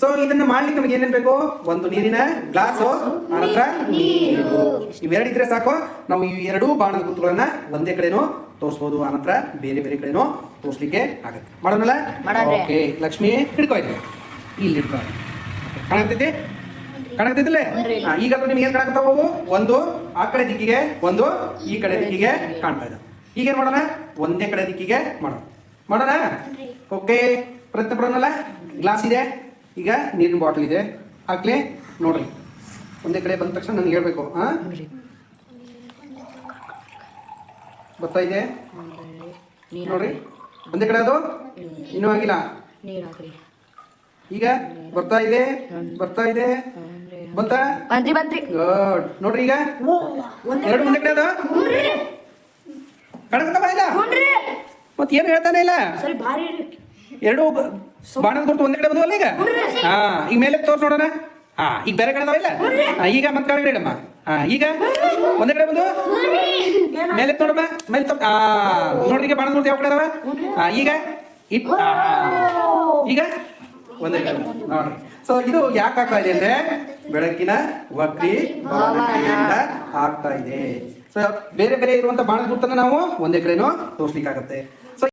So ಇದನ್ನ ಮಾಡ್ಲಿಕ್ಕೆ ನಮಗೆ ಏನೇನ್ ಬೇಕು? ಒಂದು ನೀರಿನ ಗ್ಲಾಸ್ ಆನಂತರ ನೀರು. ಇವೆರಡು ಇದ್ರೆ ಸಾಕು. ನಾವು ಈ ಎರಡು ಬಾಣದ ಗುರುತುಗಳನ್ನ ಒಂದೇ ಕಡೆನೂ ತೋರಿಸಬಹುದು ಆನಂತರ ಬೇರೆ ಬೇರೆ ಕಡೆನೂ ತೋರಿಸ್ಲಿಕ್ಕೆ ಆಗತ್ತೆ. ಮಾಡೋಣಲ್ಲ? ಓಕೆ ಲಕ್ಷ್ಮಿ ಹಿಡ್ಕೋ ಇಲ್ಲಿ. ಇಲ್ಲಿ ಹಿಡ್ಕೋ. ಕಾಣತೈತಿ ಕಾಣತೈತಿಲ್ಲ ಈಗ ನಿಮ್ಗೆ ಏನ್ ಕಾಣಕತ್ತಾವು? ಒಂದು ಆ ಕಡೆ ದಿಕ್ಕಿಗೆ ಒಂದು ಈ ಕಡೆ ದಿಕ್ಕಿಗೆ ಕಾಣ್ತಾ ಈಗ ಏನ್ ಮಾಡೋಣ? ಒಂದೇ ಕಡೆ ದಿಕ್ಕಿಗೆ ಮಾಡೋಣ. ಮಾಡೋಣ? ಓಕೆ. ಪ್ರಯತ್ನ ಗ್ಲಾಸ್ ಇದೆ. ಈಗ ನೀರಿನ ಬಾಟಲ್ ಇದೆ. ಹಾಕ್ಲಿ ನೋಡ್ರಿ. ಒಂದೇ ಕಡೆ ಬಂದ ತಕ್ಷಣ ನನ್ಗೆ ಹೇಳಬೇಕು ಹಾ ಬರ್ತಾ ಇದೆ? ನೋಡ್ರಿ. ಒಂದೇ ಕಡೆ ಅದು? ಇನ್ನೂ ಆಗಿಲ್ಲ? ಈಗ ಬರ್ತಾ ಇದೆ? ಬರ್ತಾ ಇದೆ? ಬಂತಾ? ಗುಡ್ ನೋಡ್ರಿ ಈಗ. ಎರಡು ಒಂದೇ ಕಡೆ ಅದ? ಮತ್ ಏನು ಹೇಳ್ತಾನೆ ಇಲ್ಲ? ಸರಿ ಭಾರಿ ಎರಡು ಬಾಣದ ಗುರುತು ಒಂದೇ ಕಡೆ ಬಂದವಲ್ಲ ಈಗ? ಹಾ ಈಗ ಮೇಲೆ ತೋರ್ಸ್ ನೋಡೋಣ. ಹಾ ಈಗ ಬೇರೆ ಕಡೆ ಇಲ್ಲ ಈಗ ಮತ್ತೆ ಕಡೆ ಇಡಮ್ಮ ಹಾ ಈಗ? ಒಂದೇ ಕಡೆ ಬಂದು ಮೇಲೆ ನೋಡಮ್ಮ ಮೇಲೆ ತೋರ್ ಆ ನೋಡ್ರಿ ಈಗ ಬಾಣದ ಗುರುತು ಯಾವ ಕಡೆ ಅದಾವ? ಹಾ ಈಗ? ಈಗ? ಒಂದೇ ಕಡೆ. ನೋಡ್ರಿ ಸೊ ಇದು ಯಾಕೆ ಆಗ್ತಾ ಇದೆ ಅಂದ್ರೆ ಬೆಳಕಿನ ವಕ್ರಿ ಆಗ್ತಾ ಇದೆ. ಸೊ ಬೇರೆ ಬೇರೆ ಇರುವಂತ ಬಾಣದ ಗುರುತನ್ನ ನಾವು ಒಂದೇ ಕಡೆನೂ ತೋರಿಸ್ಲಿಕ್ಕಾಗತ್ತೆ.